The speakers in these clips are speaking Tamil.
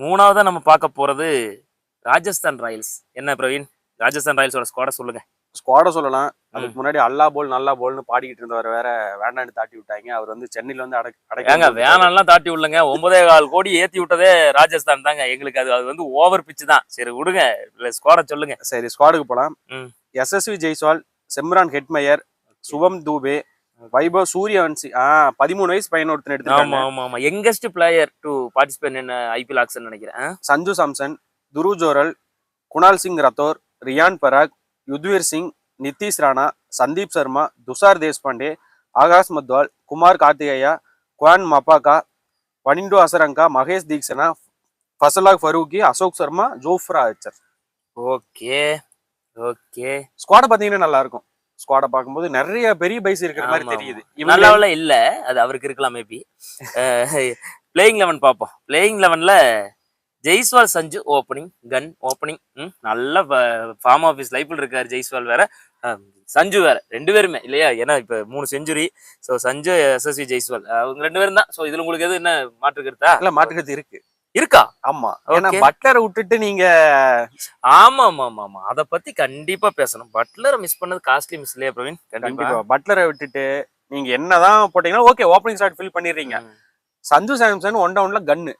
மூணாவதா நம்ம பார்க்க போறது ராஜஸ்தான் ராயல்ஸ். என்ன பிரவீன்? ராஜஸ்தான் ராயல்ஸோட ஸ்குவாட சொல்லுங்க. ஸ்குவாட சொல்லலாம். அதுக்கு முன்னாடி அல்லா போல் நல்லா போல்னு பாடிக்கிட்டு இருந்தவர் வேற வேண்டான்னு தாட்டி விட்டாங்க. அவர் வந்து சென்னையில வந்து அடக்கி வேணாம்லாம் தாட்டி விடலங்க. ஒன்பதே கால் கோடி ஏத்தி விட்டதே ராஜஸ்தான் தாங்க. எங்களுக்கு அது அது வந்து ஓவர் பிச் தான். சரி விடுங்க. இல்ல ஸ்குவாட சொல்லுங்க. சரி ஸ்குவாடுக்கு போலாம். ம். எஸ்எஸ்வி ஜெய்ஸ்வால் செம்ரான் ஹெட்மயர் சுபம் தூபே வைபவ் சூரியவன்சி ஆஹ் பதிமூணு வயசு பையன் ஒருத்தன் ஆமா எடுத்துருக்காங்க ஆமா. ஆமா youngest player to participate in IPL auction நினைக்கிறேன். ஆ? Sanju Samson Dhruv Jurel Kunal Singh Rathore Riyan Parag Yudhvir Singh Nitish Rana Sandeep Sharma Tushar Deshpande Akash Madhwal Kumar Kartikeya Kwena Maphaka Wanindu Hasaranga Maheesh Theekshana Fazalhaq Farooqi Ashok Sharma Jofra Archer okay okay. ஸ்குவாட பாத்தீங்கன்னா நல்லா இருக்கும். ஸ்குவாட பார்க்கும்போது நிறைய பெரிய பைஸ் இருக்கிற மாதிரி தெரியுது. நல்ல இவங்க லெவல்ல இல்ல அது அவருக்கு இருக்கலாம் மேபி பிளேயிங் லெவன் பார்ப்போம். பிளேயிங் லெவன்ல ஜெய்ஸ்வால் சஞ்சு ஓப்பனிங் கன் ஓப்பனிங் நல்ல ஃபார்ம் ஆஃபீஸ் லைஃப்ல இருக்காரு ஜெய்ஸ்வால் வேற. சஞ்சு வேற ரெண்டு பேருமே இல்லையா? ஏன்னா இப்ப மூணு செஞ்சுரி ஸோ சஞ்சு எஸ்எஸ்வி ஜெய்ஸ்வால். அவங்க ரெண்டு பேரும் தான். ஸோ இதுல உங்களுக்கு எது என்ன மாற்று கருத்தா? நல்ல மாற்றுக்கிறது இருக்கு. இருக்கா? ஆமா. ஏன்னா. பட்லரை விட்டுட்டு நீங்க ஆமா ஆமா ஆமா ஆமா அதை பத்தி கண்டிப்பா பேசணும். பட்லரை மிஸ் பண்ணது காஸ்ட்லி மிஸ் இல்லையா பிரவீன்? கண்டிப்பா. பட்லரை விட்டுட்டு நீங்க என்னதான் போட்டீங்கன்னா ஓகே ஓப்பனிங் ஸ்டார்ட் ஃபில் பண்ணிடுறீங்க. சஞ்சு சாம்சன் ஒன் டவுன்ல கன்னு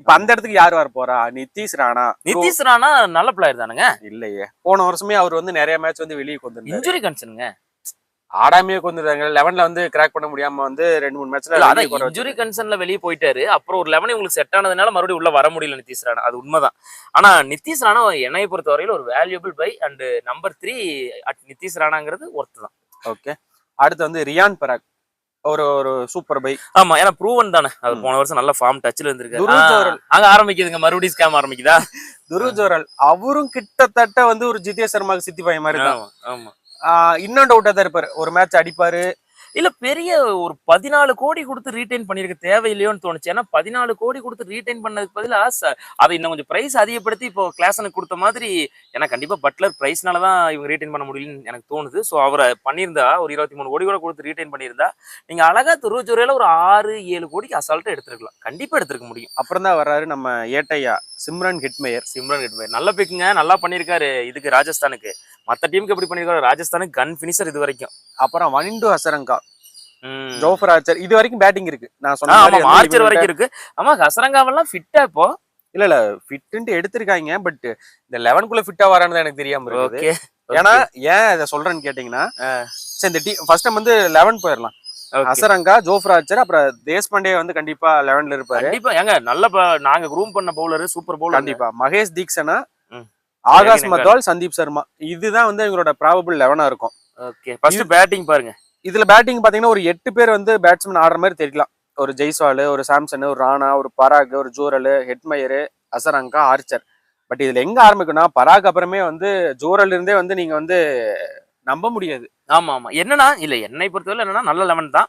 இப்ப அந்த இடத்துக்கு யார் வர போறா? நிதிஷ் ராணா. நிதிஷ் ராணா நல்ல பிளேயர் தானுங்க. இல்லையே. போன வருஷமே அவர் வந்து நிறைய மேட்ச் வந்து வெளியே கொண்டு இன்ஜுரி கன்சர்னுங்க ஆடாமையே கொண்டுருந்தாங்க லெவன்ல வந்து கிராக் பண்ண முடியாம வந்து ரெண்டு மூணு மேட்ச்ல இன்ஜுரி கன்சர்ன்ல வெளியே போயிட்டாரு. அப்புறம் ஒரு லெவன் உங்களுக்கு செட் ஆனதுனால மறுபடியும் உள்ள வர முடியல நிதிஷ் ராணா. அது உண்மைதான். ஆனா நிதிஷ் ராணா என்னைய பொறுத்த வரையில ஒரு valuable buy and number three at Nitish ராணாங்கிறது worth தான். ஓகே அடுத்து வந்து ரியான் பராக். ஒரு ஒரு சூப்பர் பை ஆமா ஏன்னா ப்ரூவன் தானே. ம். போன வருஷம் நல்ல ஃபார்ம் டச்ல ஜோரல். அங்க ஆரம்பிக்குதுங்க. மறுபடியும் ஸ்கேம் ஆரம்பிக்குதா? துருஜோரல் அவரும் கிட்டத்தட்ட வந்து ஒரு ஜிதேஷ் சர்மாக்கு சித்தி பையன் மாதிரி தான். ஆமா. இன்னும் டவுட்டாக தான் இருப்பார். ஒரு மேட்ச் அடிப்பார் இல்ல பெரிய ஒரு பதினாலு கோடி கொடுத்து ரீடைன் பண்ணிருக்க தேவையில்லையோன்னு தோணுச்சு. ஏன்னா பதினாலு கோடி கொடுத்து ரீடைன் பண்ணதுக்கு பதிலா ச- அதை இன்னும் கொஞ்சம் பிரைஸ் அதிகப்படுத்தி இப்போ கிளாஸனுக்கு கொடுத்த மாதிரி ஏன்னா கண்டிப்பா பட்லர் பிரைஸ்னால தான் இவங்க ரீடைன் பண்ண முடியலன்னு எனக்கு தோணுது. ஸோ அவரை பண்ணியிருந்தா ஒரு இருபத்தி மூணு கோடி கூட கொடுத்து ரீடைன் பண்ணியிருந்தா நீங்க அழகா துருவச்சுரையில ஒரு ஆறு ஏழு கோடிக்கு அசால்ட்டா எடுத்திருக்கலாம். கண்டிப்பா எடுத்திருக்க முடியும். அப்புறம் தான் வர்றாரு நம்ம ஏட்டையா சிம்ரன் ஹிட்மேயர். சிம்ரன் ரெட்மே நல்ல பிக்குங்க நல்லா பண்ணியிருக்காரு இதுக்கு ராஜஸ்தானுக்கு. மத்த டீமுக்கு எப்படி பண்ணியிருக்காரு ராஜஸ்தானுக்கு கன் ஃபினிஷர் இது வரைக்கும். அப்புறம் வனிண்டு அசரங்கா ம். ஜோஃபர் ஆச்சர் இது வரைக்கும் பேட்டிங் இருக்கு. நான் சொன்ன இவங்கள்ட்ட- வரைக்கும் இருக்கு. ஆமா ஹசரங்காவெல்லாம் ஃபிட்டா இப்போ. இல்ல இல்ல ஃபிட்ன்ட்டு எடுத்திருக்காங்க பட் இந்த லெவன்குள்ள ஃபிட்டா வரான்னு எனக்கு தெரியாம இருக்குது. ஓகே ஏன்னா ஏன் இதை சொல்றேன்னு கேட்டீங்கன்னா சரி இந்த டீ ஃபர்ஸ்ட் நம்ம வந்து லெவன் போயிடலாம். அசரங்கா ஜோஃபர் ஆச்சர் அப்புறம் தேஷ்பாண்டே வந்து கண்டிப்பா லெவன்ல இருப்பாரு. கண்டிப்பா ஏங்க நல்ல நாங்க ரூம் பண்ண பவுலர் சூப்பர் பவுலர் கண்டிப்பா. மகேஷ் தீக்ஷனா. ஆகாஷ் சரி, மத்வால் சந்தீப் சர்மா. இதுதான் வந்து எங்களோட ப்ராபபிள் லெவனா இருக்கும். ஓகே ஃபர்ஸ்ட் பேட்டிங் பாருங்க. இதுல பேட்டிங் பாத்தீங்கன்னா ஒரு எட்டு பேர் வந்து பேட்ஸ்மேன் ஆடுற மாதிரி தெரியலாம் ஒரு ஜெய்ஸ்வால் ஒரு சாம்சன் ஒரு ராணா ஒரு பராக் ஒரு Jurel Hetmyer Hasaranga Archer. But இதுல எங்க ஆரம்பிக்கும்னா பராக் அப்புறமே வந்து ஜோரல் இருந்தே வந்து நீங்க வந்து நம்ப முடியாது. ஆமா ஆமா. என்னன்னா இல்ல என்னை பொறுத்தவரை என்னன்னா நல்ல லெவன் தான்.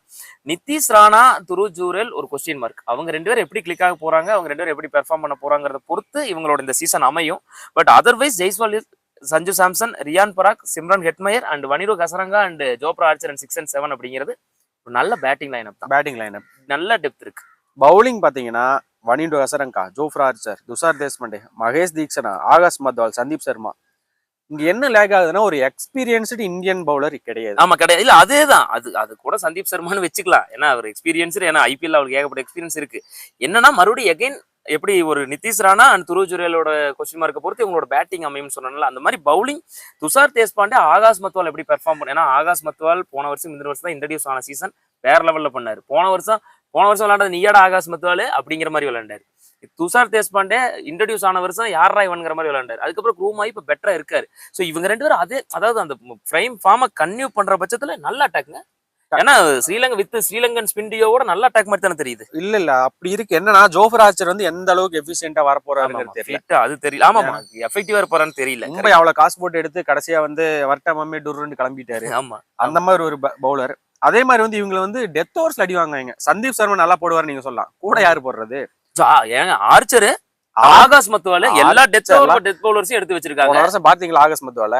நிதிஷ் ராணா துரு ஜூரல் ஒரு கொஸ்டின் மார்க் அவங்க ரெண்டு பேரும் எப்படி கிளிக் ஆக போறாங்க அவங்க ரெண்டு பேரும் எப்படி பெர்ஃபார்ம் பண்ண போறாங்கறத பொறுத்து இவங்களோட இந்த சீசன் அமையும். But otherwise Jaiswal Sanju Samson Riyan Parag Shimron Hetmyer and Wanindu Hasaranga and Jofra Archer and six and seven அப்படிங்கிறது ஒரு நல்ல பேட்டிங் லைனப் தான். பேட்டிங் லைன் நல்ல டெப்த் இருக்கு. பவுலிங் பாத்தீங்கன்னா வனிண்டு அசரங்கா ஜோஃப்ரா ஆர்ச்சர் துஷார் தேஷ்பாண்டே மகேஷ் தீக்ஷனா ஆகாஷ் மத்வால் சந்தீப் சர்மா. இங்க என்ன லேக் ஆகுதுன்னா ஒரு எக்ஸ்பீரியன்ஸ்டு இந்தியன் பவுலர் கிடையாது. ஆமா கிடையாது. இல்ல அதேதான். அது அது கூட சந்தீப் சர்மான்னு வச்சுக்கலாம். ஏன்னா அவர் எக்ஸ்பீரியன்ஸ் ஏன்னா ஐபிஎல் அவருக்கு ஏகப்பட்ட எக்ஸ்பீரியன்ஸ் இருக்கு. என்னன்னா மறுபடியும் எகைன் எப்படி ஒரு நிதிஷ் ராணா அண்ட் துருவ் ஜுரேலோட கொஸ்டின் மார்க்கை பொறுத்து இவங்களோட பேட்டிங் அமையும்னு சொன்னால அந்த மாதிரி பவுலிங் துஷார் தேஷ்பாண்டே ஆகாஷ் மத்வால் எப்படி பெர்ஃபார்ம் பண்ண ஏன்னா ஆகாஷ் மத்வால் போன வருஷம் இந்த வருஷம் தான் இன்ட்ரடியூஸ் ஆன சீசன் வேற லெவலில் பண்ணார். போன வருஷம் போன வருஷம் விளாண்டது நீயாடா ஆகாஷ் மத்வால்? அப்படிங்கிற மாதிரி விளையாண்டாரு. துஷார் தேஷ்பாண்டே இன்ட்ரடியூஸ் ஆன வருஷம் யாரா இவனுங்கிற மாதிரி விளையாண்டாரு. அதுக்கப்புறம் க்ரூம் ஆகி இப்போ பெட்டரா இருக்காரு. ஸோ இவங்க ரெண்டு பேரும் அதே அதாவது அந்த ஃப்ரைம் ஃபார்மை கன்டினியூ பண்ற பட்சத்துல நல்லா அட்டாக்குங்க ஏன்னா ஸ்ரீலங்கா வித் ஸ்ரீலங்கன் ஸ்பிண்டியோட நல்ல அட்டாக் மாதிரி தானே தெரியுது. இல்ல இல்ல. அப்படி இருக்கு. என்னன்னா ஜோஃபர் ஆர்ச்சர் வந்து எந்த அளவுக்கு எஃபிஷியன்டா வர போறாருன்னு தெரியல அது தெரியல. ஆமா எஃபெக்டிவா இருப்பாரான்னு தெரியல. மும்பை அவ்வளவு காசு போட்டு எடுத்து கடைசியா வந்து வர்ட்டா மம்மி டுருன்னு கிளம்பிட்டாரு. ஆமா. அந்த மாதிரி ஒரு பவுலர் அதே மாதிரி வந்து இவங்களை வந்து டெத் ஓவர்ஸ்ல அடி வாங்குவாங்க. சந்தீப் சர்மா நல்லா போடுவாரு நீங்க சொல்லலாம். கூட யாரு போடுறது? ஏங்க ஆர்ச்சர் ஆகாஷ் மத்துவால எல்லா டெத் டெத் பவுலர்ஸையும் எடுத்து வச்சிருக்காங்க. வருஷம் பாத்தீங்களா ஆகஸ்ட் மத்துவால?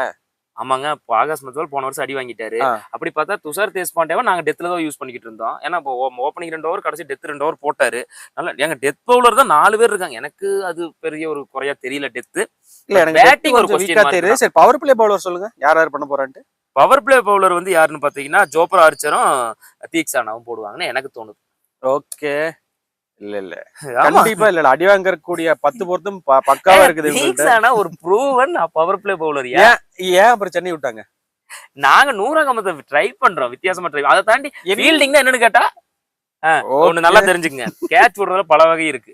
ஆமாங்க. இப்போ ஆகாஷ் மத்வால் போன வருஷம் அடி வாங்கிட்டாரு. அப்படி பார்த்தா துஷார் தேஷ்பாண்டேவை நாங்க டெத்ல தான் யூஸ் பண்ணிக்கிட்டு இருந்தோம். ஏன்னா இப்போ ஓப்பனிங் ரெண்டு ஓவர் கடைசி டெத் ரெண்டு ஓவர் போட்டாரு. நல்லா எங்க டெத் பவுலர் தான் நாலு பேர் இருக்காங்க. எனக்கு அது பெரிய ஒரு குறையா தெரியல டெத் இல்ல எனக்கு Batting ஒரு தெரியுது. சரி பவர் பிளே பவுலர் சொல்லுங்க. யார் யார் பண்ண போறான்ட்டு? பவர் பிளே பவுலர் வந்து யாருன்னு பாத்தீங்கன்னா ஜோப்ரா ஆர்ச்சரும் தீக்ஷானாவும் போடுவாங்கன்னு எனக்கு தோணுது. ஓகே இல்ல இல்ல. கண்டிப்பா இல்ல அடி வாங்க கூடிய பத்து பொருத்தும் பக்காவா இருக்குது. தீக்ஷானா ஒரு ப்ரூவன் பவர் பிளே பவுலர் ஏன் ஏன் அப்புறம் சென்னை விட்டாங்க? நாங்க நூறாகமத்தை ட்ரை பண்றோம் வித்தியாசமா ட்ரை அதை தாண்டி ஃபீல்டிங் என்னன்னு கேட்டா. ஒண்ணு நல்லா தெரிஞ்சுக்கங்க. கேட்ச் விடுறதுல பல வகை இருக்கு.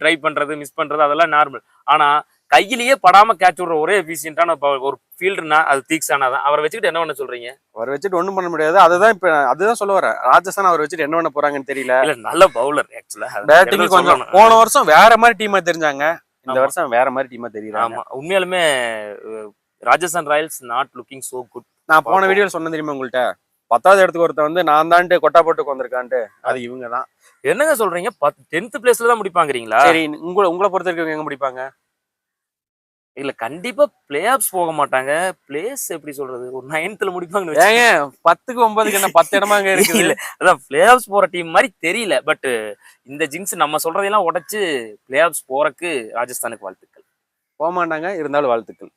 ட்ரை பண்றது மிஸ் பண்றது அதெல்லாம் நார்மல் ஆனா கையிலேயே படாம கேட்ச் விடுற ஒரே எஃபிஷியன்டான ஒரு ஃபீல்டுனா அது தீக்ஸானா தான் அவரை வச்சுக்கிட்டு என்ன பண்ண சொல்றீங்க? அவரை வச்சுட்டு ஒண்ணும் பண்ண முடியாது. அதுதான் இப்ப அதுதான் சொல்ல வரேன் ராஜஸ்தான் அவரை வச்சுட்டு என்ன பண்ண போறாங்கன்னு தெரியல. இல்ல நல்ல பவுலர் ஆக்சுவலா பேட்டிங் கொஞ்சம் போன வருஷம் வேற மாதிரி டீமா தெரிஞ்சாங்க. இந்த. வருஷம் வேற மாதிரி டீமா தெரியுறாங்க ஆமா. உண்மையாலுமே Rajasthan Royals not looking so good நான் போன. வீடியோல சொன்னேன் தெரியுமா உங்கள்ட்ட? பத்தாவது இடத்துக்கு ஒருத்தன் வந்து நான் தான்ட்டு கொட்டா போட்டுக்கு வந்திருக்கான்ட்டு. அது இவங்க தான் என்னங்க சொல்றீங்க? டென்த் பிளேஸ்ல தான் முடிப்பாங்கறீங்களா? சரி உங்களை உங்களை பொறுத்த வரைக்கும் எங்க முடிப்பாங்க? இல்ல கண்டிப்பா பிளே ஆஃப்ஸ் போக மாட்டாங்க. பிளேஸ் எப்படி சொல்றது? ஒரு நைன்த்ல வச்சுக்கோங்க. ஏங்க பத்துக்கு ஒன்பதுக்கு என்ன பத்து இடமா அங்க இருக்குது? இல்ல அதான் பிளே ஆஃப்ஸ் போற டீம் மாதிரி தெரியல. பட் இந்த ஜிங்ஸ் நம்ம சொல்றதெல்லாம் உடைச்சு பிளே ஆஃப்ஸ் போறக்கு ராஜஸ்தானுக்கு வாழ்த்துக்கள். போக மாட்டாங்க இருந்தாலும் வாழ்த்துக்கள்.